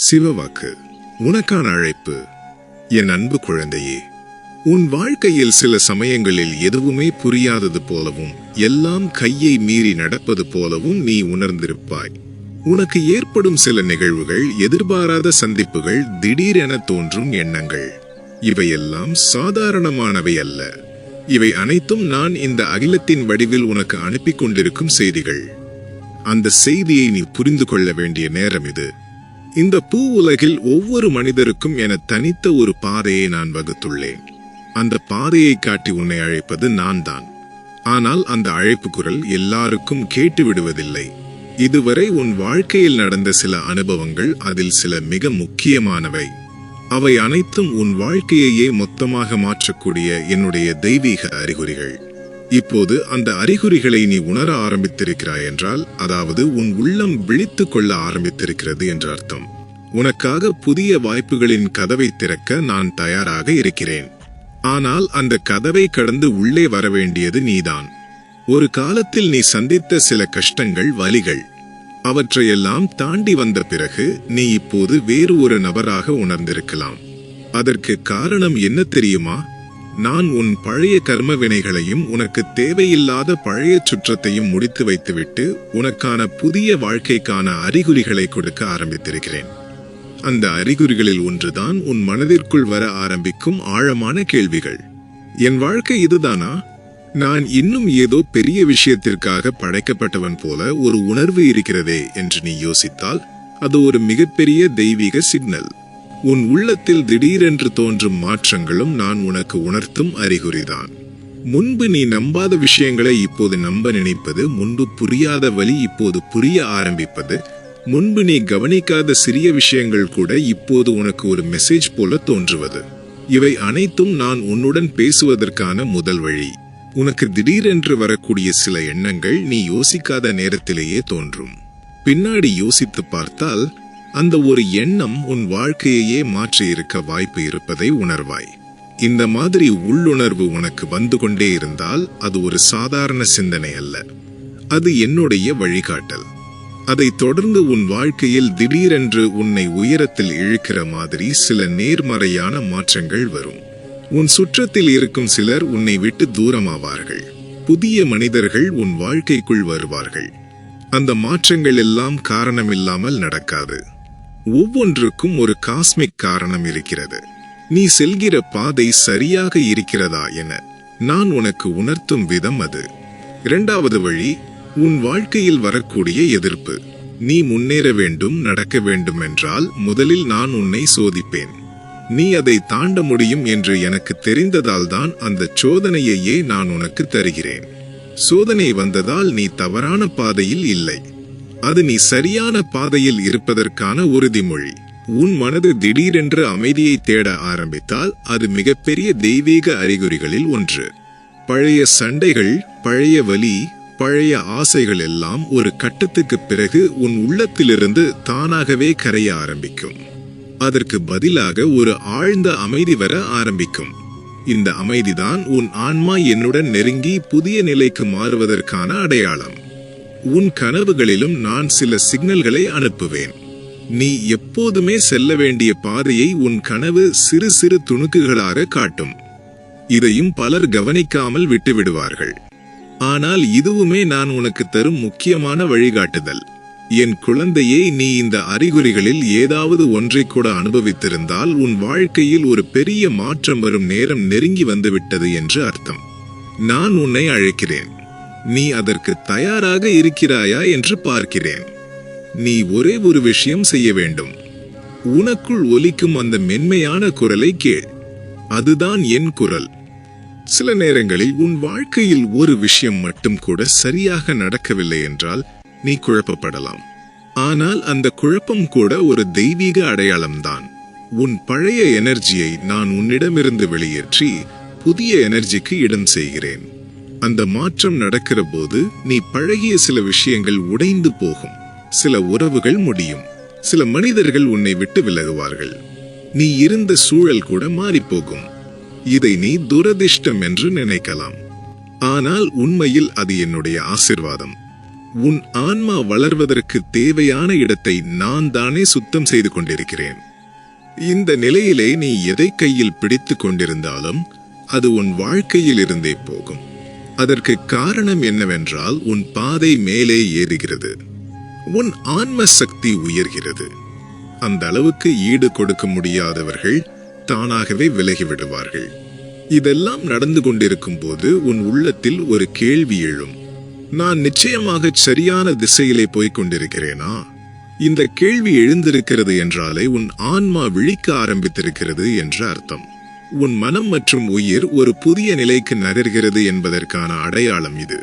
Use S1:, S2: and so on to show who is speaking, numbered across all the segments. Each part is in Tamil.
S1: சிவவாக்கு உனக்கான அழைப்பு. என் அன்பு குழந்தையே உன் வாழ்க்கையில் சில சமயங்களில் எதுவுமே புரியாதது போலவும் எல்லாம் கையை மீறி நடப்பது போலவும் நீ உணர்ந்திருப்பாய். உனக்கு ஏற்படும் சில நிகழ்வுகள் எதிர்பாராத சந்திப்புகள் திடீரென தோன்றும் எண்ணங்கள். இவையெல்லாம் சாதாரணமானவை அல்ல. இவை அனைத்தும் நான் இந்த அகிலத்தின் வடிவில் உனக்கு அனுப்பி கொண்டிருக்கும் செய்திகள். அந்த செய்தியை நீ புரிந்து கொள்ள வேண்டிய நேரம் இது. இந்த பூ உலகில் ஒவ்வொரு மனிதருக்கும் என தனித்த ஒரு பாதையை நான் வகுத்துள்ளேன். அந்த பாதையை காட்டி உன்னை அழைப்பது நான் தான் ஆனால் அந்த அழைப்பு குரல் எல்லாருக்கும் கேட்டு விடுவதில்லை. இதுவரை உன் வாழ்க்கையில் நடந்த சில அனுபவங்கள் அதில் சில மிக முக்கியமானவை. அவை அனைத்தும் உன் வாழ்க்கையையே மொத்தமாக மாற்றக்கூடிய என்னுடைய தெய்வீக அறிகுறிகள். இப்போது அந்த அறிகுறிகளை நீ உணர ஆரம்பித்திருக்கிறாய் என்றால் அதாவது உன் உள்ளம் விழித்து கொள்ள ஆரம்பித்திருக்கிறது என்று அர்த்தம். உனக்காக புதிய வாய்ப்புகளின் கதவை திறக்க நான் தயாராக இருக்கிறேன். ஆனால் அந்த கதவை கடந்து உள்ளே வர வேண்டியது நீதான். ஒரு காலத்தில் நீ சந்தித்த சில கஷ்டங்கள் வலிகள் அவற்றையெல்லாம் தாண்டி வந்த பிறகு நீ இப்போது வேறு ஒரு நபராக உணர்ந்திருக்கலாம். அதற்கு காரணம் என்ன தெரியுமா? நான் உன் பழைய கர்ம வினைகளையும் உனக்கு தேவையில்லாத பழைய சுற்றத்தையும் முடித்து வைத்துவிட்டு உனக்கான புதிய வாழ்க்கைக்கான அறிகுறிகளை கொடுக்க ஆரம்பித்திருக்கிறேன். அந்த அறிகுறிகளில் ஒன்றுதான் உன் மனதிற்குள் வர ஆரம்பிக்கும் ஆழமான கேள்விகள். என் வாழ்க்கை இதுதானா? நான் இன்னும் ஏதோ பெரிய விஷயத்திற்காக படைக்கப்பட்டவன் போல ஒரு உணர்வு இருக்கிறதே என்று நீ யோசித்தால் அது ஒரு மிகப்பெரிய தெய்வீக சிக்னல். உன் உள்ளத்தில் திடீரென்று தோன்றும் மாற்றங்களும் நான் உனக்கு உணர்த்தும் அறிகுறிதான். முன்பு நீ நம்பாத விஷயங்களை இப்போது நம்ப நினைப்பது முன்பு புரியாத வழி இப்போது புரிய ஆரம்பிப்பது முன்பு நீ கவனிக்காத சிறிய விஷயங்கள் கூட இப்போது உனக்கு ஒரு மெசேஜ் போல தோன்றுவது. இவை அனைத்தும் நான் உன்னுடன் பேசுவதற்கான முதல் வழி. உனக்கு திடீரென்று வரக்கூடிய சில எண்ணங்கள் நீ யோசிக்காத நேரத்திலேயே தோன்றும். பின்னாடி யோசித்து பார்த்தால் அந்த ஒரு எண்ணம் உன் வாழ்க்கையையே மாற்றி இருக்க வாய்ப்பு இருப்பதை உணர்வாய். இந்த மாதிரி உள்ளுணர்வு உனக்கு வந்து கொண்டே இருந்தால் அது ஒரு சாதாரண சிந்தனை அல்ல. அது என்னுடைய வழிகாட்டல். அதை தொடர்ந்து உன் வாழ்க்கையில் திடீரென்று உன்னை உயரத்தில் இழுக்கிற மாதிரி சில நேர்மறையான மாற்றங்கள் வரும். உன் சுற்றத்தில் இருக்கும் சிலர் உன்னை விட்டு தூரமாவார்கள். புதிய மனிதர்கள் உன் வாழ்க்கைக்குள் வருவார்கள். அந்த மாற்றங்கள் எல்லாம் காரணமில்லாமல் நடக்காது. ஒவ்வொன்றுக்கும் ஒரு காஸ்மிக் காரணம் இருக்கிறது. நீ செல்கிற பாதை சரியாக இருக்கிறதா என நான் உனக்கு உணர்த்தும் விதம் அது. இரண்டாவது வழி உன் வாழ்க்கையில் வரக்கூடிய எதிர்ப்பு. நீ முன்னேற வேண்டும் நடக்க வேண்டும் என்றால் முதலில் நான் உன்னை சோதிப்பேன். நீ அதை தாண்ட முடியும் என்று எனக்கு தெரிந்ததால் தான் அந்த சோதனையையே நான் உனக்கு தருகிறேன். சோதனை வந்ததால் நீ தவறான பாதையில் இல்லை. அது நீ சரியான பாதையில் இருப்பதற்கான உறுதிமொழி. உன் மனது திடீரென்று அமைதியை தேட ஆரம்பித்தால் அது மிகப்பெரிய தெய்வீக அறிகுறிகளில் ஒன்று. பழைய சண்டைகள் பழைய வலி பழைய ஆசைகள் எல்லாம் ஒரு கட்டத்துக்கு பிறகு உன் உள்ளத்திலிருந்து தானாகவே கரைய ஆரம்பிக்கும். அதற்கு பதிலாக ஒரு ஆழ்ந்த அமைதி வர ஆரம்பிக்கும். இந்த அமைதிதான் உன் ஆன்மா என்னுடன் நெருங்கி புதிய நிலைக்கு மாறுவதற்கான அடையாளம். உன் கனவுகளிலும் நான் சில சிக்னல்களை அனுப்புவேன். நீ எப்போதுமே செல்ல வேண்டிய பாதையை உன் கனவு சிறு சிறு துணுக்குகளாக காட்டும். இதையும் பலர் கவனிக்காமல் விட்டுவிடுவார்கள். ஆனால் இதுவுமே நான் உனக்கு தரும் முக்கியமான வழிகாட்டுதல். என் குழந்தையை நீ இந்த அறிகுறிகளில் ஏதாவது ஒன்றை கூட அனுபவித்திருந்தால் உன் வாழ்க்கையில் ஒரு பெரிய மாற்றம் வரும் நேரம் நெருங்கி வந்துவிட்டது என்று அர்த்தம். நான் உன்னை அழைக்கிறேன். நீ அதற்கு தயாராக இருக்கிறாயா என்று பார்க்கிறேன். நீ ஒரே ஒரு விஷயம் செய்ய வேண்டும். உனக்குள் ஒலிக்கும் அந்த மென்மையான குரலை கேள். அதுதான் என் குரல். சில நேரங்களில் உன் வாழ்க்கையில் ஒரு விஷயம் மட்டும் கூட சரியாக நடக்கவில்லை என்றால் நீ குழப்பப்படலாம். ஆனால் அந்த குழப்பம் கூட ஒரு தெய்வீக அடையாளம்தான். உன் பழைய எனர்ஜியை நான் உன்னிடமிருந்து வெளியேற்றி புதிய எனர்ஜிக்கு இடம் செய்கிறேன். அந்த மாற்றம் நடக்கிற போது நீ பழகிய சில விஷயங்கள் உடைந்து போகும். சில உறவுகள் முடியும். சில மனிதர்கள் உன்னை விட்டு விலகுவார்கள். நீ இருந்த சூழல் கூட மாறிப்போகும். இதை நீ துரதிர்ஷ்டம் என்று நினைக்கலாம். ஆனால் உண்மையில் அது என்னுடைய ஆசிர்வாதம். உன் ஆன்மா வளர்வதற்கு தேவையான இடத்தை நான் தானே சுத்தம் செய்து கொண்டிருக்கிறேன். இந்த நிலையிலே நீ எதை கையில் பிடித்து கொண்டிருந்தாலும் அது உன் வாழ்க்கையில் இருந்தே போகும். அதற்கு காரணம் என்னவென்றால் உன் பாதை மேலே ஏறுகிறது. உன் ஆன்ம சக்தி உயர்கிறது. அந்த அளவுக்கு ஈடு கொடுக்க முடியாதவர்கள் தானாகவே விலகிவிடுவார்கள் இதெல்லாம் நடந்து கொண்டிருக்கும் போது உன் உள்ளத்தில் ஒரு கேள்வி எழும். நான் நிச்சயமாக சரியான திசையிலே போய்க் கொண்டிருக்கிறேனா? இந்த கேள்வி எழுந்திருக்கிறது என்றாலே உன் ஆன்மா விழிக்க ஆரம்பித்திருக்கிறது என்று அர்த்தம். உன் மனம் மற்றும் உயிர் ஒரு புதிய நிலைக்கு நகர்கிறது என்பதற்கான அடையாளம் இது.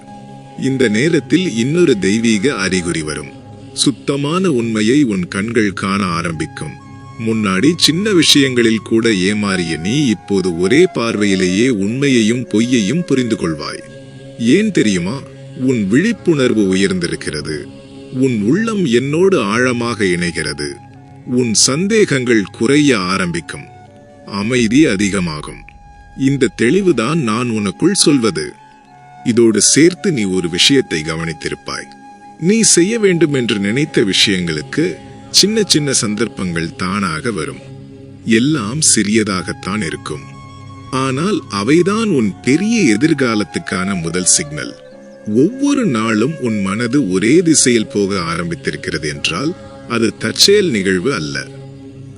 S1: இந்த நேரத்தில் இன்னொரு தெய்வீக அறிகுறி வரும். சுத்தமான உண்மையை உன் கண்கள் காண ஆரம்பிக்கும். முன்னாடி சின்ன விஷயங்களில் கூட ஏமாறிய நீ இப்போது ஒரே பார்வையிலேயே உண்மையையும் பொய்யையும் புரிந்து கொள்வாய். ஏன் தெரியுமா? உன் விழிப்புணர்வு உயர்ந்திருக்கிறது. உன் உள்ளம் என்னோடு ஆழமாக இணைகிறது. உன் சந்தேகங்கள் குறைய ஆரம்பிக்கும். அமைதி அதிகமாகும். இந்த தெளிவுதான் நான் உனக்குள் சொல்வது. இதோடு சேர்த்து நீ ஒரு விஷயத்தை கவனித்திருப்பாய். நீ செய்ய வேண்டும் என்று நினைத்த விஷயங்களுக்கு சின்ன சின்ன சந்தர்ப்பங்கள் தானாக வரும். எல்லாம் சிறியதாகத்தான் இருக்கும். ஆனால் அவைதான் உன் பெரிய எதிர்காலத்துக்கான முதல் சிக்னல். ஒவ்வொரு நாளும் உன் மனது ஒரே திசையில் போக ஆரம்பித்திருக்கிறது என்றால் அது தற்செயல் நிகழ்வு அல்ல.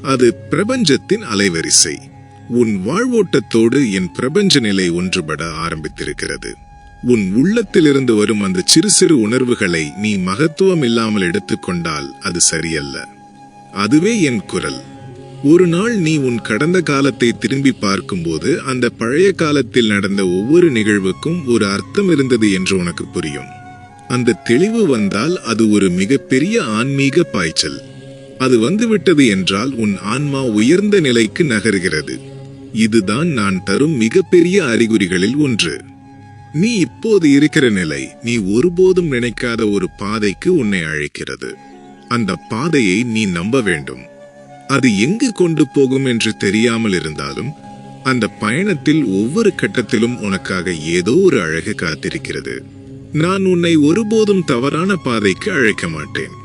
S1: அது பிரபஞ்சத்தின் அலைவரிசை. உன் வாழ்வோட்டத்தோடு என் பிரபஞ்ச நிலை ஒன்றுபட ஆரம்பித்திருக்கிறது. உன் உள்ளத்திலிருந்து வரும் அந்த சிறு சிறு உணர்வுகளை நீ மகத்துவம் இல்லாமல் எடுத்துக்கொண்டால் அது சரியல்ல. அதுவே என் குரல். ஒரு நாள் நீ உன் கடந்த காலத்தை திரும்பி பார்க்கும்போது அந்த பழைய காலத்தில் நடந்த ஒவ்வொரு நிகழ்வுக்கும் ஒரு அர்த்தம் இருந்தது என்று உனக்கு புரியும். அந்த தெளிவு வந்தால் அது ஒரு மிகப்பெரிய ஆன்மீக பாய்ச்சல். அது வந்துவிட்டது என்றால் உன் ஆன்மா உயர்ந்த நிலைக்கு நகர்கிறது. இதுதான் நான் தரும் மிகப்பெரிய அறிகுறிகளில் ஒன்று. நீ இப்போது இருக்கிற நிலை நீ ஒருபோதும் நினைக்காத ஒரு பாதைக்கு உன்னை அழைக்கிறது. அந்த பாதையை நீ நம்ப வேண்டும். அது எங்கு கொண்டு போகும் என்று தெரியாமல் இருந்தாலும் அந்த பயணத்தில் ஒவ்வொரு கட்டத்திலும் உனக்காக ஏதோ ஒரு அழகு காத்திருக்கிறது. நான் உன்னை ஒருபோதும் தவறான பாதைக்கு அழைக்க மாட்டேன்.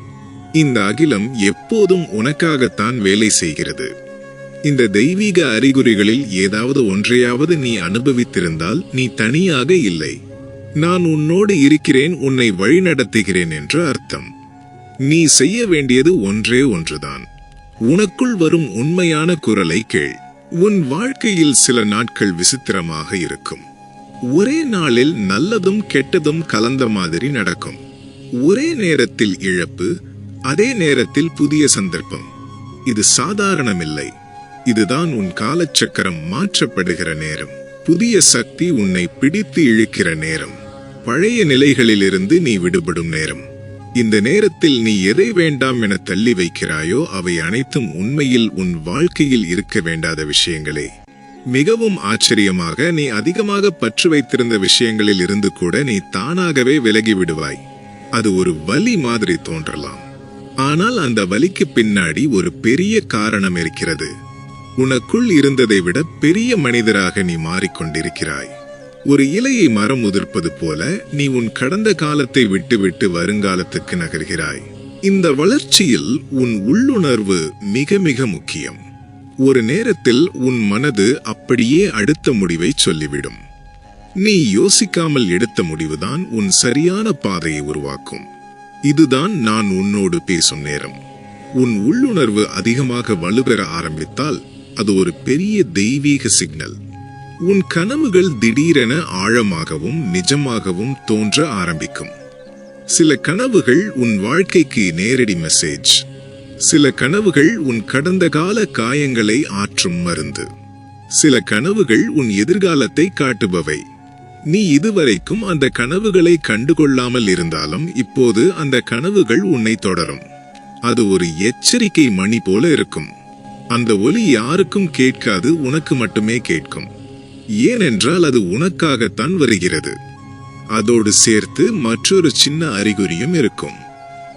S1: இந்த அகிலம் எப்போதும் உனக்காகத்தான் வேலை செய்கிறது. இந்த தெய்வீக அறிகுறிகளில் ஏதாவது ஒன்றையாவது நீ அனுபவித்திருந்தால் நீ தனியாக இல்லை. நான் உன்னோடு இருக்கிறேன் உன்னை வழிநடத்துகிறேன் என்று அர்த்தம். நீ செய்ய வேண்டியது ஒன்றே ஒன்றுதான். உனக்குள் வரும் உண்மையான குரலை கேள். உன் வாழ்க்கையில் சில நாட்கள் விசித்திரமாக இருக்கும். ஒரே நாளில் நல்லதும் கெட்டதும் கலந்த மாதிரி நடக்கும். ஒரே நேரத்தில் இழப்பு அதே நேரத்தில் புதிய சந்தர்ப்பம். இது சாதாரணமில்லை. இதுதான் உன் காலச்சக்கரம் மாற்றப்படுகிற நேரம். புதிய சக்தி உன்னை பிடித்து இழுக்கிற நேரம். பழைய நிலைகளிலிருந்து நீ விடுபடும் நேரம். இந்த நேரத்தில் நீ எதை வேண்டாம் என தள்ளி வைக்கிறாயோ அவை அனைத்தும் உண்மையில் உன் வாழ்க்கையில் இருக்க வேண்டாத விஷயங்களே. மிகவும் ஆச்சரியமாக நீ அதிகமாக பற்று வைத்திருந்த விஷயங்களில் இருந்து கூட நீ தானாகவே விலகி விடுவாய். அது ஒரு வலி மாதிரி தோன்றலாம். ஆனால் அந்த வலிக்கு பின்னாடி ஒரு பெரிய காரணம் இருக்கிறது. உனக்குள் இருந்ததை விட பெரிய மனிதராக நீ மாறிக்கொண்டிருக்கிறாய். ஒரு இலையை மரம் உதிர்ப்பது போல நீ உன் கடந்த காலத்தை விட்டுவிட்டு வருங்காலத்துக்கு நகர்கிறாய். இந்த வளர்ச்சியில் உன் உள்ளுணர்வு மிக மிக முக்கியம். ஒரு நேரத்தில் உன் மனது அப்படியே அடுத்த முடிவை சொல்லிவிடும். நீ யோசிக்காமல் எடுத்த முடிவுதான் உன் சரியான பாதையை உருவாக்கும். இதுதான் நான் உன்னோடு பேசும் நேரம். உன் உள்ளுணர்வு அதிகமாக வலுப்பெற ஆரம்பித்தால் அது ஒரு பெரிய தெய்வீக சிக்னல். உன் கனவுகள் திடீரென ஆழமாகவும் நிஜமாகவும் தோன்ற ஆரம்பிக்கும். சில கனவுகள் உன் வாழ்க்கைக்கு நேரடி மெசேஜ் சில கனவுகள் உன் கடந்த கால காயங்களை ஆற்றும் மருந்து. சில கனவுகள் உன் எதிர்காலத்தை காட்டுபவை. நீ இதுவரைக்கும் அந்த கனவுகளை கண்டுகொள்ளாமல் இருந்தாலும் இப்போது அந்த கனவுகள் உன்னை தொடரும். அது ஒரு எச்சரிக்கை மணி போல இருக்கும். அந்த ஒலி யாருக்கும் கேட்காது உனக்கு மட்டுமே கேட்கும். ஏனென்றால் அது உனக்காகத்தான் வருகிறது. அதோடு சேர்த்து மற்றொரு சின்ன அறிகுறியும் இருக்கும்.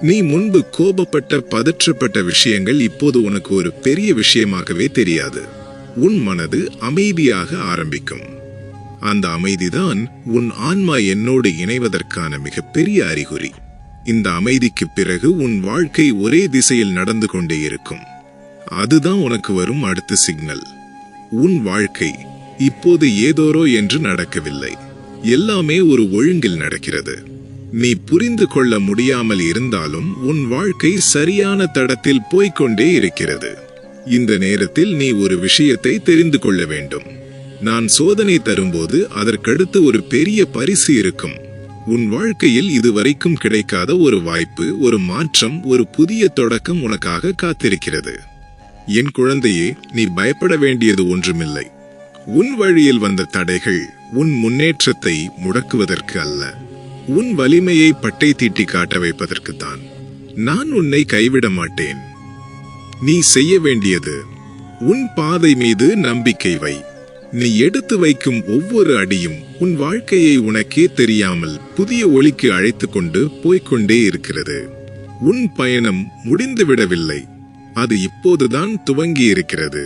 S1: நீ முன்பு கோபப்பட்ட பதற்றப்பட்ட விஷயங்கள் இப்போது உனக்கு ஒரு பெரிய விஷயமாகவே தெரியாது. உன் மனது அமைதியாக ஆரம்பிக்கும். அந்த அமைதிதான் உன் ஆன்மா என்னோடு இணைவதற்கான மிகப்பெரிய அறிகுறி. இந்த அமைதிக்கு பிறகு உன் வாழ்க்கை ஒரே திசையில் நடந்து கொண்டே இருக்கும். அதுதான் உனக்கு வரும் அடுத்த சிக்னல். உன் வாழ்க்கை இப்போது ஏதோரோ என்று நடக்கவில்லை. எல்லாமே ஒரு ஒழுங்கில் நடக்கிறது. நீ புரிந்து கொள்ள முடியாமல் இருந்தாலும் உன் வாழ்க்கை சரியான தடத்தில் போய்க்கொண்டே இருக்கிறது. இந்த நேரத்தில் நீ ஒரு விஷயத்தை தெரிந்து கொள்ள வேண்டும். நான் சோதனை தரும்போது அதற்கடுத்து ஒரு பெரிய பரிசு இருக்கும். உன் வாழ்க்கையில் இதுவரைக்கும் கிடைக்காத ஒரு வாய்ப்பு ஒரு மாற்றம் ஒரு புதிய தொடக்கம் உனக்காக காத்திருக்கிறது. என் குழந்தையே நீ பயப்பட வேண்டியது ஒன்றுமில்லை. உன் வழியில் வந்த தடைகள் உன் முன்னேற்றத்தை முடக்குவதற்கு அல்ல. உன் வலிமையை பட்டை தீட்டி காட்ட வைப்பதற்குத்தான் நான் உன்னை கைவிட மாட்டேன். நீ செய்ய வேண்டியது உன் பாதை மீது நம்பிக்கை வை. நீ எடுத்து வைக்கும் ஒவ்வொரு அடியும் உன் வாழ்க்கையை உனக்கே தெரியாமல் புதிய ஒளிக்கு அழைத்து கொண்டு போய்க்கொண்டே இருக்கிறது. உன் பயணம் முடிந்துவிடவில்லை. அது இப்போதுதான் துவங்கி இருக்கிறது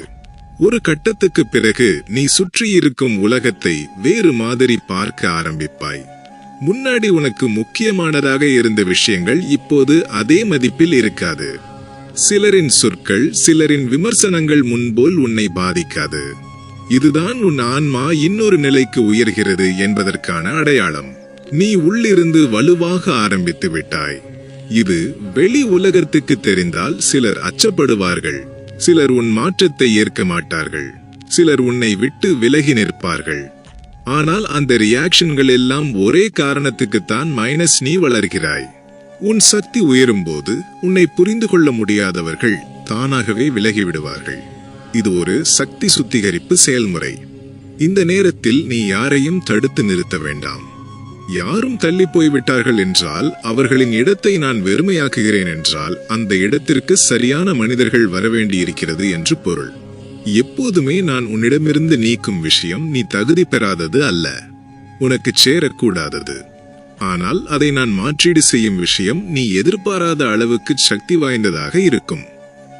S1: ஒரு கட்டத்துக்கு பிறகு நீ சுற்றியிருக்கும் உலகத்தை வேறு மாதிரி பார்க்க ஆரம்பிப்பாய். முன்னாடி உனக்கு முக்கியமானதாக இருந்த விஷயங்கள் இப்போது அதே மதிப்பில் இருக்காது. சிலரின் சொற்கள் சிலரின் விமர்சனங்கள் முன்போல் உன்னை பாதிக்காது. இதுதான் உன் ஆன்மா இன்னொரு நிலைக்கு உயர்கிறது என்பதற்கான அடையாளம். நீ உள்ளிருந்து வலுவாக ஆரம்பித்து விட்டாய். இது வெளி உலகத்துக்கு தெரிந்தால் சிலர் அச்சப்படுவார்கள். சிலர் உன் மாற்றத்தை ஏற்க மாட்டார்கள். சிலர் உன்னை விட்டு விலகி நிற்பார்கள். ஆனால் அந்த ரியாக்ஷன்கள் எல்லாம் ஒரே காரணத்துக்குத்தான் மைனஸ் நீ வளர்கிறாய். உன் சக்தி உயரும்போது உன்னை புரிந்து கொள்ள முடியாதவர்கள் தானாகவே விலகி விடுவார்கள். இது ஒரு சக்தி சுத்திகரிப்பு செயல்முறை. இந்த நேரத்தில் நீ யாரையும் தடுத்து நிறுத்த வேண்டாம். யாரும் தள்ளி போய்விட்டார்கள் என்றால் அவர்களின் இடத்தை நான் வெறுமையாக்குகிறேன் என்றால் அந்த இடத்திற்கு சரியான மனிதர்கள் வரவேண்டியிருக்கிறது என்று பொருள். எப்போதுமே நான் உன்னிடமிருந்து நீக்கும் விஷயம் நீ தகுதி பெறாதது அல்ல. உனக்கு சேரக்கூடாதது. ஆனால் அதை நான் மாற்றீடு செய்யும் விஷயம் நீ எதிர்பாராத அளவுக்கு சக்தி வாய்ந்ததாக இருக்கும்.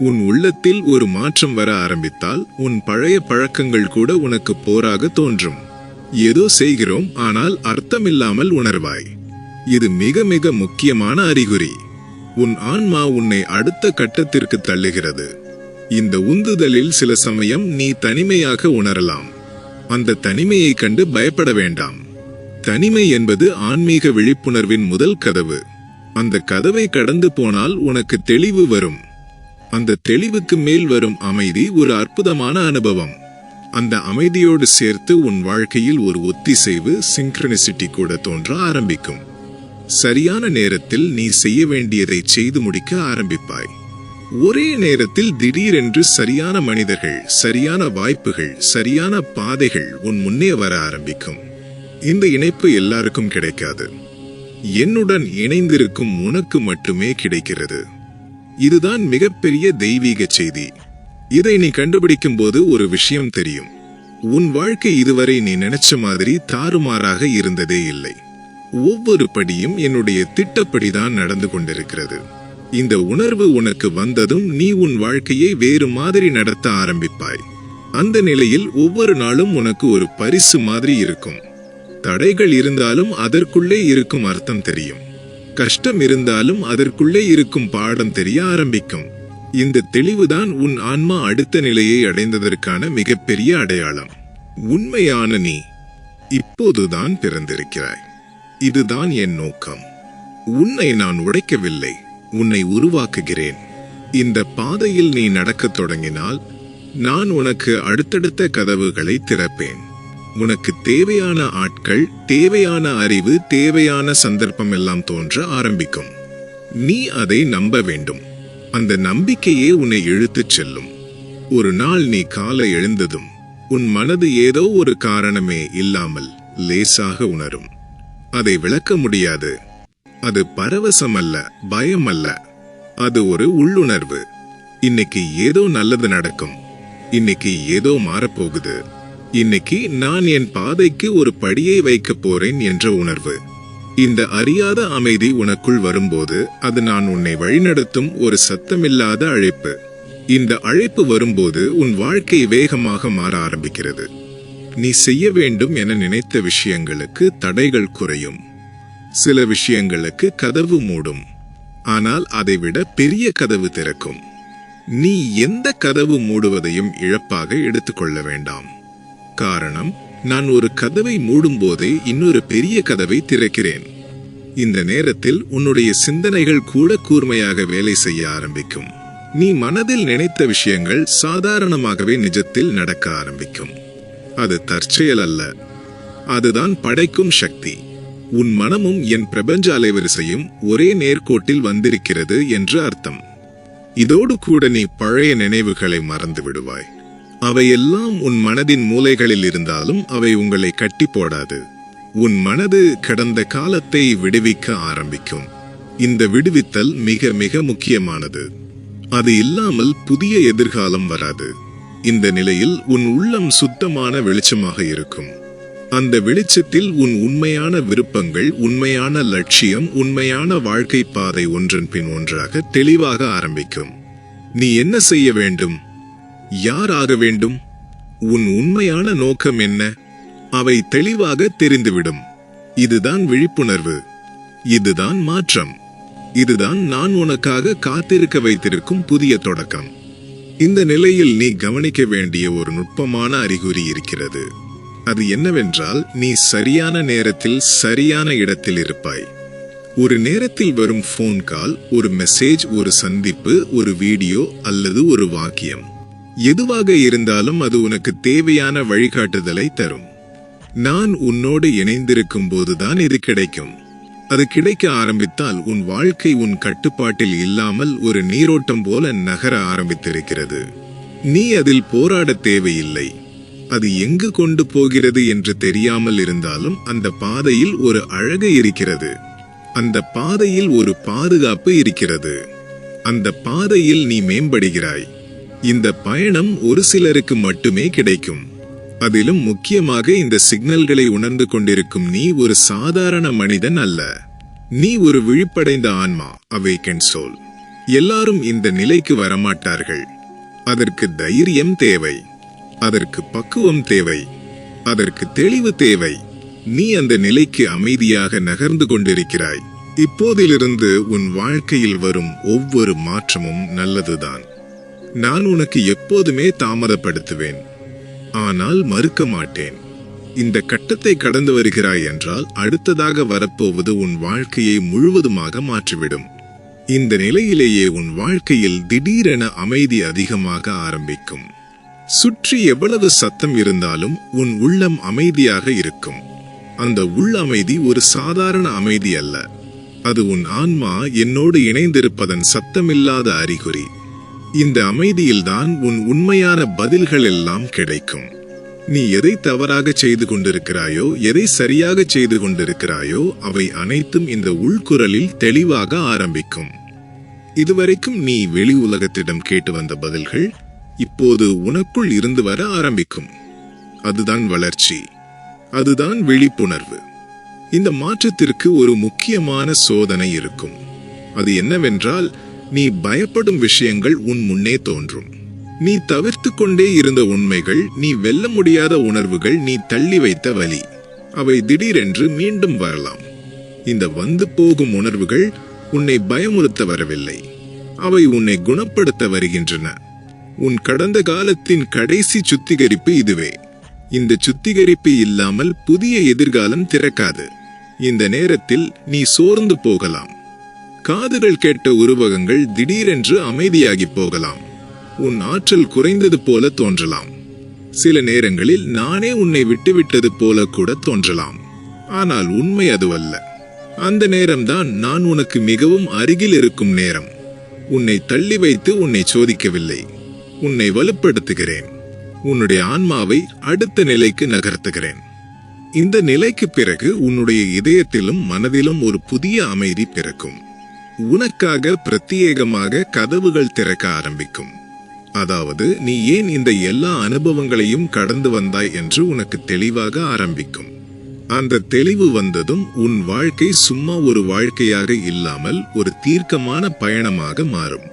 S1: உன் உள்ளத்தில் ஒரு மாற்றம் வர ஆரம்பித்தால் உன் பழைய பழக்கங்கள் கூட உனக்கு போராக தோன்றும். ஏதோ செய்கிறோம் ஆனால் அர்த்தமில்லாமல் உணர்வாய். இது மிக மிக முக்கியமான அறிகுறி. உன் ஆன்மா உன்னை அடுத்த கட்டத்திற்கு தள்ளுகிறது. இந்த உந்துதலில் சில சமயம் நீ தனிமையாக உணரலாம். அந்த தனிமையை கண்டு பயப்பட வேண்டாம். தனிமை என்பது ஆன்மீக விழிப்புணர்வின் முதல் கதவு. அந்த கதவை கடந்து போனால் உனக்கு தெளிவு வரும். அந்த தெளிவுக்கு மேல் வரும் அமைதி ஒரு அற்புதமான அனுபவம். அந்த அமைதியோடு சேர்த்து உன் வாழ்க்கையில் ஒரு ஒத்திசைவு சிங்க்ரனிசிட்டி கூட தோன்ற ஆரம்பிக்கும். சரியான நேரத்தில் நீ செய்ய வேண்டியதை செய்து முடிக்க ஆரம்பிப்பாய். ஒரே நேரத்தில் திடீரென்று சரியான மனிதர்கள் சரியான வாய்ப்புகள் சரியான பாதைகள் உன் முன்னே வர ஆரம்பிக்கும். இந்த இணைப்பு எல்லாருக்கும் கிடைக்காது. என்னுடன் இணைந்திருக்கும் உனக்கு மட்டுமே கிடைக்கிறது. இதுதான் மிகப்பெரிய தெய்வீக செய்தி. இதை நீ கண்டுபிடிக்கும் போது ஒரு விஷயம் தெரியும். உன் வாழ்க்கை இதுவரை நீ நினைச்ச மாதிரி தாறுமாறாக இருந்ததே இல்லை. ஒவ்வொரு படியும் என்னுடைய திட்டப்படிதான் நடந்து கொண்டிருக்கிறது. இந்த உணர்வு உனக்கு வந்ததும் நீ உன் வாழ்க்கையை வேறு மாதிரி நடத்த ஆரம்பிப்பாய். அந்த நிலையில் ஒவ்வொரு நாளும் உனக்கு ஒரு பரிசு மாதிரி இருக்கும். தடைகள் இருந்தாலும் அதற்குள்ளே இருக்கும் அர்த்தம் தெரியும். கஷ்டம் இருந்தாலும் அதற்குள்ளே இருக்கும் பாடம் தெரிய ஆரம்பிக்கும். இந்த தெளிவுதான் உன் ஆன்மா அடுத்த நிலையை அடைந்ததற்கான மிகப்பெரிய அடையாளம். உண்மையான நீ இப்போதுதான் பிறந்திருக்கிறாய். இதுதான் என் நோக்கம். உன்னை நான் உடைக்கவில்லை உன்னை உருவாக்குகிறேன். இந்த பாதையில் நீ நடக்கத் தொடங்கினால் நான் உனக்கு அடுத்தடுத்த கதவுகளை திறப்பேன். உனக்கு தேவையான ஆட்கள் தேவையான அறிவு தேவையான சந்தர்ப்பம் எல்லாம் தோன்ற ஆரம்பிக்கும். நீ அதை நம்ப வேண்டும். அந்த நம்பிக்கையே உன்னை இழுத்துச் செல்லும். ஒரு நாள் நீ காலை எழுந்ததும் உன் மனது ஏதோ ஒரு காரணமே இல்லாமல் லேசாக உணரும். அதை விளக்க முடியாது. அது பரவசம் அல்ல பயம் அல்ல அது ஒரு உள்ளுணர்வு. இன்னைக்கு ஏதோ நல்லது நடக்கும். இன்னைக்கு ஏதோ மாறப்போகுது. இன்னைக்கு நான் என் பாதைக்கு ஒரு படியை வைக்கப் போறேன் என்ற உணர்வு. இந்த அறியாத அமைதி உனக்குள் வரும்போது அது நான் உன்னை வழிநடத்தும் ஒரு சத்தமில்லாத அழைப்பு. இந்த அழைப்பு வரும்போது உன் வாழ்க்கை வேகமாக மாற ஆரம்பிக்கிறது. நீ செய்ய வேண்டும் என நினைத்த விஷயங்களுக்கு தடைகள் குறையும். சில விஷயங்களுக்கு கதவு மூடும். ஆனால் அதைவிட பெரிய கதவு திறக்கும். நீ எந்த கதவு மூடுவதையும் இழப்பாக எடுத்துக்கொள்ள வேண்டாம். காரணம் நான் ஒரு கதவை மூடும்போதே இன்னொரு பெரிய கதவை திறக்கிறேன். இந்த நேரத்தில் உன்னுடைய சிந்தனைகள் கூட கூர்மையாக வேலை செய்ய ஆரம்பிக்கும். நீ மனதில் நினைத்த விஷயங்கள் சாதாரணமாகவே நிஜத்தில் நடக்க ஆரம்பிக்கும். அது தற்செயல் அல்ல. அதுதான் படைக்கும் சக்தி. உன் மனமும் என் பிரபஞ்ச அலைவரிசையும் ஒரே நேர்கோட்டில் வந்திருக்கிறது என்று அர்த்தம். இதோடு கூட நீ பழைய நினைவுகளை மறந்து விடுவாய். அவையெல்லாம் உன் மனதின் மூலைகளில் இருந்தாலும் அவை உங்களை கட்டி போடாது. உன் மனது கடந்த காலத்தை விடுவிக்க ஆரம்பிக்கும். இந்த விடுவித்தல் மிக மிக முக்கியமானது. அது இல்லாமல் புதிய எதிர்காலம் வராது. இந்த நிலையில் உன் உள்ளம் சுத்தமான வெளிச்சமாக இருக்கும். அந்த வெளிச்சத்தில் உன் உண்மையான விருப்பங்கள் உண்மையான லட்சியம் உண்மையான வாழ்க்கை பாதை ஒன்றன் பின் ஒன்றாக தெளிவாக ஆரம்பிக்கும். நீ என்ன செய்ய வேண்டும்? யார் ஆக வேண்டும்? உன் உண்மையான நோக்கம் என்ன? அவை தெளிவாக தெரிந்துவிடும். இதுதான் விழிப்புணர்வு. இதுதான் மாற்றம். இதுதான் நான் உனக்காக காத்திருக்க வைத்திருக்கும் புதிய தொடக்கம். இந்த நிலையில் நீ கவனிக்க வேண்டிய ஒரு நுட்பமான அறிகுறி இருக்கிறது. அது என்னவென்றால் நீ சரியான நேரத்தில் சரியான இடத்தில் இருப்பாய். ஒரு நேரத்தில் வரும் ஃபோன் கால் ஒரு மெசேஜ் ஒரு சந்திப்பு ஒரு வீடியோ அல்லது ஒரு வாக்கியம். எதுவாக இருந்தாலும் அது உனக்கு தேவையான வழிகாட்டுதலை தரும். நான் உன்னோடு இணைந்திருக்கும் போதுதான் இது கிடைக்கும். அது கிடைக்க ஆரம்பித்தால் உன் வாழ்க்கை உன் கட்டுப்பாட்டில் இல்லாமல் ஒரு நீரோட்டம் போல நகர ஆரம்பித்திருக்கிறது. நீ அதில் போராட தேவையில்லை. அது எங்கு கொண்டு போகிறது என்று தெரியாமல் இருந்தாலும் அந்த பாதையில் ஒரு அழகு இருக்கிறது. அந்த பாதையில் ஒரு பாதுகாப்பு இருக்கிறது. அந்த பாதையில் நீ மேம்படுகிறாய். இந்த பயணம் ஒரு சிலருக்கு மட்டுமே கிடைக்கும். அதிலும் முக்கியமாக இந்த சிக்னல்களை உணர்ந்து கொண்டிருக்கும் நீ ஒரு சாதாரண மனிதன் அல்ல. நீ ஒரு விழிப்படைந்த ஆன்மா அவேக்கன் சோல். எல்லாரும் இந்த நிலைக்கு வரமாட்டார்கள். அதற்கு தைரியம் தேவை. அதற்கு பக்குவம் தேவை. அதற்கு தெளிவு தேவை. நீ அந்த நிலைக்கு அமைதியாக நகர்ந்து கொண்டிருக்கிறாய். இப்போதிலிருந்து உன் வாழ்க்கையில் வரும் ஒவ்வொரு மாற்றமும் நல்லதுதான். நான் உனக்கு எப்போதுமே தாமதப்படுத்துவேன். ஆனால் மறுக்க மாட்டேன். இந்த கட்டத்தை கடந்து வருகிறாய் என்றால் அடுத்ததாக வரப்போவது உன் வாழ்க்கையை முழுவதுமாக மாற்றிவிடும். இந்த நிலையிலேயே உன் வாழ்க்கையில் திடீரென அமைதி அதிகமாக ஆரம்பிக்கும். சுற்றி எவ்வளவு சத்தம் இருந்தாலும் உன் உள்ளம் அமைதியாக இருக்கும். அந்த உள் அமைதி ஒரு சாதாரண அமைதி அல்ல. அது உன் ஆன்மா என்னோடு இணைந்திருப்பதன் சத்தமில்லாத அறிகுறி. இந்த அமைதியில்தான் உன் உண்மையான பதில்கள் எல்லாம் கிடைக்கும். நீ எதை தவறாக செய்து கொண்டிருக்கிறாயோ எதை சரியாக செய்து கொண்டிருக்கிறாயோ அவை அனைத்தும் இந்த உள்குரலில் தெளிவாக ஆரம்பிக்கும். இதுவரைக்கும் நீ வெளி உலகத்திடம் கேட்டு வந்த பதில்கள் இப்போது உனக்குள் இருந்து வர ஆரம்பிக்கும். அதுதான் வளர்ச்சி. அதுதான் விழிப்புணர்வு. இந்த மாற்றத்திற்கு ஒரு முக்கியமான சோதனை இருக்கும். அது என்னவென்றால் நீ பயப்படும் விஷயங்கள் உன் முன்னே தோன்றும். நீ தவிர்த்து கொண்டே இருந்த உண்மைகள் நீ வெல்ல முடியாத உணர்வுகள் நீ தள்ளி வைத்த வலி. அவை திடீரென்று மீண்டும் வரலாம். இந்த வந்து போகும் உணர்வுகள் உன்னை பயமுறுத்த வரவில்லை. அவை உன்னை குணப்படுத்த வருகின்றன. உன் கடந்த காலத்தின் கடைசி சுத்திகரிப்பு இதுவே. இந்த சுத்திகரிப்பு இல்லாமல் புதிய எதிர்காலம் திறக்காது. இந்த நேரத்தில் நீ சோர்ந்து போகலாம். காதுகள் கேட்ட உருவகங்கள் திடீரென்று அமைதியாகி போகலாம். உன் ஆற்றல் குறைந்தது போல தோன்றலாம். சில நேரங்களில் நானே உன்னை விட்டுவிட்டது போல கூட தோன்றலாம். ஆனால் உண்மை அதுவல்ல. அந்த நேரம்தான் நான் உனக்கு மிகவும் அருகில் இருக்கும் நேரம். உன்னை தள்ளி வைத்து உன்னை சோதிக்கவில்லை. உன்னை வலுப்படுத்துகிறேன். உன்னுடைய ஆன்மாவை அடுத்த நிலைக்கு நகர்த்துகிறேன். இந்த நிலைக்கு பிறகு உன்னுடைய இதயத்திலும் மனதிலும் ஒரு புதிய அமைதி பிறக்கும். உனக்காக பிரத்யேகமாக கதவுகள் திறக்க ஆரம்பிக்கும். அதாவது நீ ஏன் இந்த எல்லா அனுபவங்களையும் கடந்து வந்தாய் என்று உனக்கு தெளிவாக ஆரம்பிக்கும். அந்த தெளிவு வந்ததும் உன் வாழ்க்கை சும்மா ஒரு வாழ்க்கையாக இல்லாமல் ஒரு தீர்க்கமான பயணமாக மாறும்.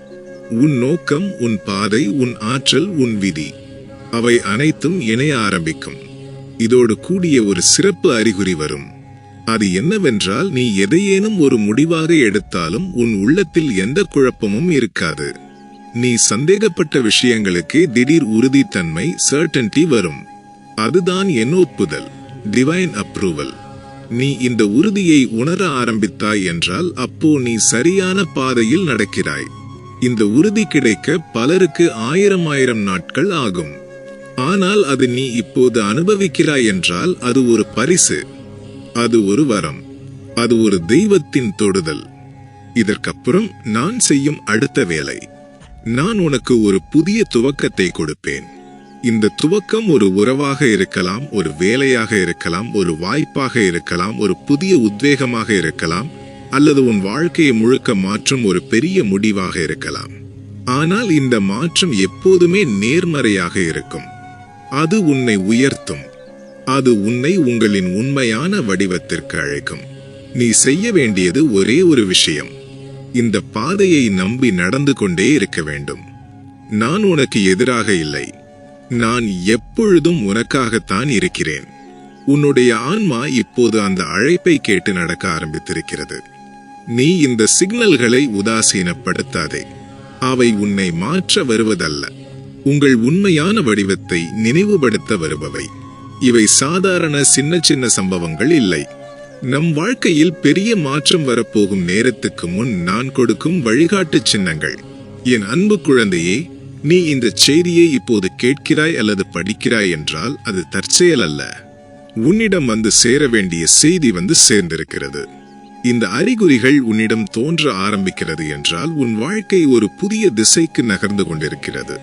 S1: உன் நோக்கம் உன் பாதை உன் ஆற்றல் உன் விதி அவை அனைத்தும் இணைய ஆரம்பிக்கும். இதோடு கூடிய ஒரு சிறப்பு அறிகுறி வரும். அது என்னவென்றால் நீ எதையேனும் ஒரு முடிவாக எடுத்தாலும் உன் உள்ளத்தில் எந்த குழப்பமும் இருக்காது. நீ சந்தேகப்பட்ட விஷயங்களுக்கு திடீர் உறுதித்தன்மை சர்டன்டி வரும். அதுதான் என் ஒப்புதல் டிவைன் அப்ரூவல் நீ இந்த உறுதியை உணர ஆரம்பித்தாய் என்றால் அப்போ நீ சரியான பாதையில் நடக்கிறாய். இந்த உறுதி கிடைக்க பலருக்கு ஆயிரம் ஆயிரம் நாட்கள் ஆகும். ஆனால் அது நீ இப்போது அனுபவிக்கிறாய் என்றால் அது ஒரு பரிசு. அது ஒரு வரம். அது ஒரு தெய்வத்தின் தொடுதல். இதற்கப்புறம் நான் செய்யும் அடுத்த வேலை. நான் உனக்கு ஒரு புதிய துவக்கத்தை கொடுப்பேன். இந்த துவக்கம் ஒரு உறவாக இருக்கலாம் ஒரு வேலையாக இருக்கலாம் ஒரு வாய்ப்பாக இருக்கலாம் ஒரு புதிய உத்வேகமாக இருக்கலாம் அல்லது உன் வாழ்க்கையை முழுக்க மாற்றும் ஒரு பெரிய முடிவாக இருக்கலாம். ஆனால் இந்த மாற்றம் எப்போதுமே நேர்மறையாக இருக்கும். அது உன்னை உயர்த்தும். அது உன்னை உங்களின் உண்மையான வடிவத்திற்கு அழைக்கும். நீ செய்ய வேண்டியது ஒரே ஒரு விஷயம். இந்த பாதையை நம்பி நடந்து கொண்டே இருக்க வேண்டும். நான் உனக்கு எதிராக இல்லை. நான் எப்பொழுதும் உனக்காகத்தான் இருக்கிறேன். உன்னுடைய ஆன்மா இப்போது அந்த அழைப்பை கேட்டு நடக்க ஆரம்பித்திருக்கிறது. நீ இந்த சிக்னல்களை உதாசீனப்படுத்தாதே. அவை உன்னை மாற்ற வருவதல்ல. உங்கள் உண்மையான வடிவத்தை நினைவுபடுத்த வருபவை. இவை சாதாரண சின்ன சின்ன சம்பவங்கள் இல்லை. நம் வாழ்க்கையில் பெரிய மாற்றம் வரப்போகும் நேரத்துக்கு முன் நான் கொடுக்கும் வழிகாட்டு சின்னங்கள். என் அன்பு குழந்தையே நீ இந்த செய்தியை இப்போது கேட்கிறாய் அல்லது படிக்கிறாய் என்றால் அது தற்செயல் அல்ல. உன்னிடம் வந்து சேர வேண்டிய செய்தி வந்து சேர்ந்திருக்கிறது. இந்த அறிகுறிகள் உன்னிடம் தோன்ற ஆரம்பிக்கிறது என்றால் உன் வாழ்க்கை ஒரு புதிய திசைக்கு நகர்ந்து கொண்டிருக்கிறது.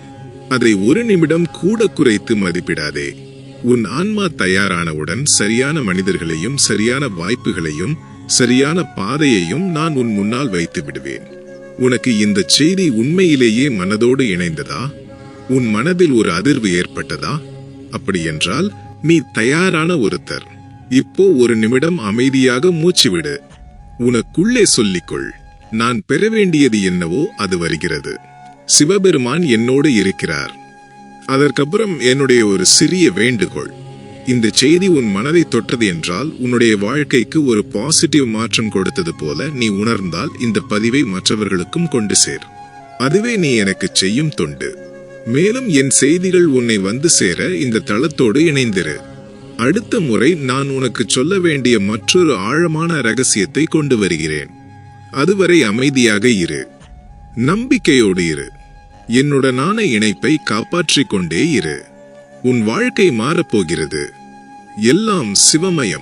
S1: அதை ஒரு நிமிடம் கூட குறைத்து மதிப்பிடாதே. உன் ஆன்மா தயாரானவுடன் சரியான மனிதர்களையும் சரியான வாய்ப்புகளையும் சரியான பாதையையும் நான் உன் முன்னால் வைத்து விடுவேன். உனக்கு இந்த செய்தி உண்மையிலேயே மனதோடு இணைந்ததா? உன் மனதில் ஒரு அதிர்வு ஏற்பட்டதா? அப்படி என்றால் நீ தயாரான ஒருத்தர். இப்போ ஒரு நிமிடம் அமைதியாக மூச்சு விடு. உனக்குள்ளே சொல்லிக்கொள். நான் பெற வேண்டியது என்னவோ அது வருகிறது. சிவபெருமான் என்னோடு இருக்கிறார். அதற்கப்புறம் என்னுடைய ஒரு சிறிய வேண்டுகோள். இந்த செய்தி உன் மனதை தொட்டது என்றால் உன்னுடைய வாழ்க்கைக்கு ஒரு பாசிட்டிவ் மாற்றம் கொடுத்தது போல நீ உணர்ந்தால் இந்த பதிவை மற்றவர்களுக்கும் கொண்டு சேர். அதுவே நீ எனக்கு செய்யும் தொண்டு. மேலும் என் செய்திகள் உன்னை வந்து சேர இந்த தளத்தோடு இணைந்திரு. அடுத்த முறை நான் உனக்கு சொல்ல வேண்டிய மற்றொரு ஆழமான ரகசியத்தை கொண்டு வருகிறேன். அதுவரை அமைதியாக இரு. நம்பிக்கையோடு இரு. என்னுடனான இணைப்பை காப்பாற்றிக் கொண்டே இரு. உன் வாழ்க்கை மாறப்போகிறது. எல்லாம் சிவமயம்.